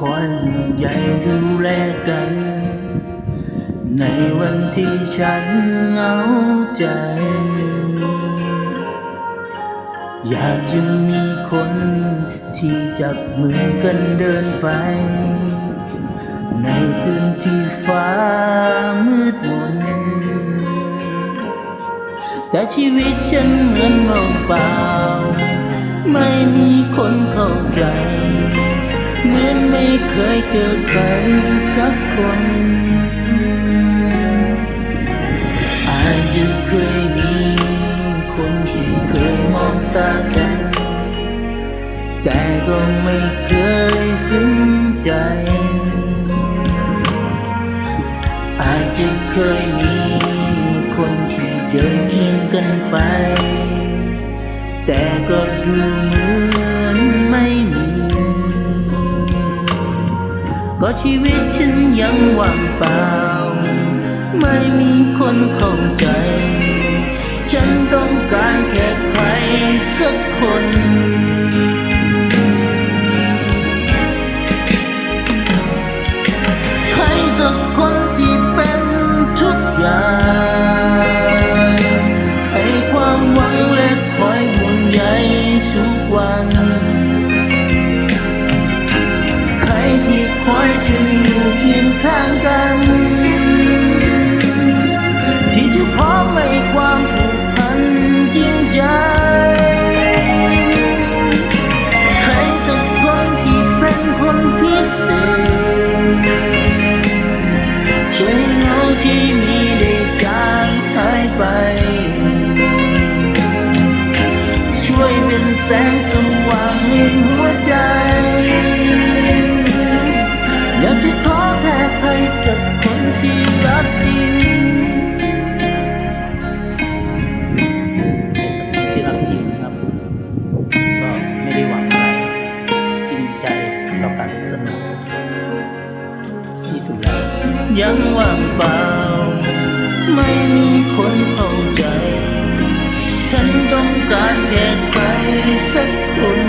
คอยห่วงใยดูแลกัน ในวันที่ฉันเหงาใจ อยากจะมีคนที่จับมือกันเดินไป ในคืนที่ฟ้ามืดมน แต่ชีวิตฉันเหมือนว่างเปล่า ไม่มีคนเข้าใจ เหมือน ไม่เคยเจอใครสักคนอาจจะเคยมีคนที่เคยมองตากัน แต่ก็ไม่เคยซึ้งใจ อาจจะเคยมีคนที่เดินเคียงกันไป แต่ก็ดูเหมือน ก็ชีวิตฉันยังว่างเปล่า ไม่มีคนเข้าใจ ฉันต้องการแค่ใครสักคน จะอยู่เคียงข้างกัน ที่จะพร้อมให้ความผูกพันจริงใจ ใครสักคนที่เป็นคนพิเศษช่วยเงาที่มีได้จางหายไป ช่วยเป็นแสงสว่างในหัวใจ ที่สุดแล้วยังว่างเปล่า ไม่มีคนเข้าใจ ฉันต้องการแค่ใครสักคน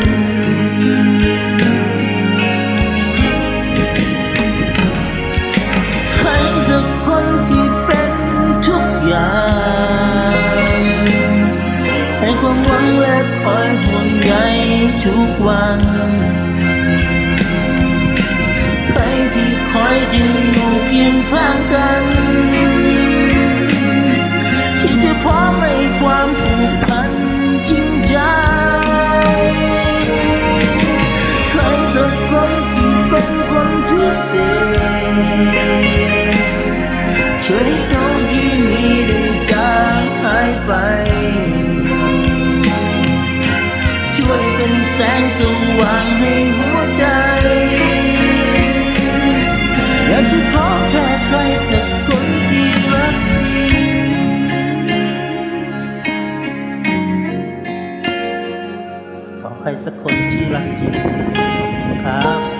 ใครสักคนที่เป็นทุกอย่างให้ความหวังและคอยห่วงใยทุกวัน ขอใครสักคนที่รักสักคนที่รักจริงครับ